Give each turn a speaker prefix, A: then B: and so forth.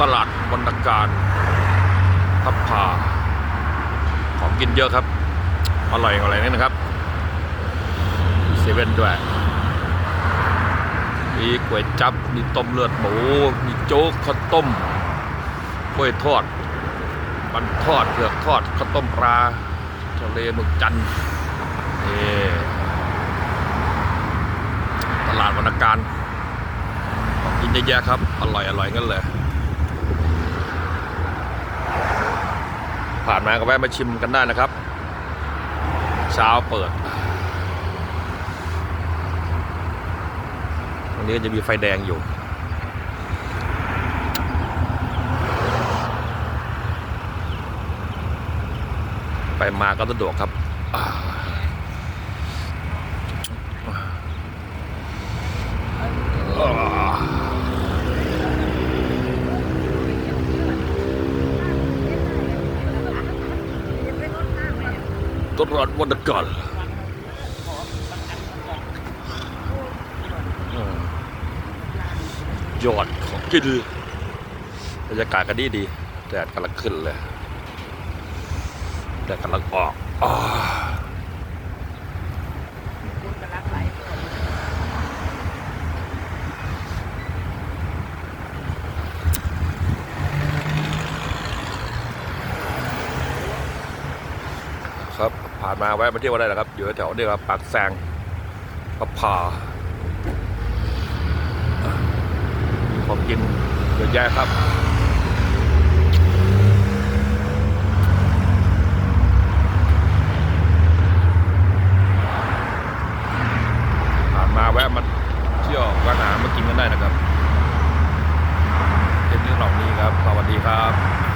A: ตลาดบรรณการพับพาของกินเยอะครับ อร่อยอะไรนี่นะครับเซเว่นด้วย มีก๋วยจับ มีต้มเลือดหมู มีโจ๊กข้าวต้มกล้วยทอด มันทอดเผือกทอดข้าวต้มปลาทะเลหมึกจันนี่ตลาดวรรณการของกินเยอะแยะครับ อร่อยอร่อยกันเลย ผ่านมาก็แวะมาชิมกันได้นะครับ เช้าเปิดตรงนี้ก็จะมีไฟแดงอยู่ไปมาก็สะดวกครับ ตลาดวันกันอ่ายอดของกินบรรยากาศก็ดีดีแดดกำลังขึ้นเลยแดดกำลังออกอาครับ ผ่านมาแวะมาเที่ยวก็ได้นะครับ อยู่แถวๆนี่ครับปากแซงปะพาของกินเยอะแยะครับผ่านมาแวะมาเที่ยวร้านอาหามากินกันได้นะครับเป็นเรื่องเหล่านี้ครับ สวัสดีครับ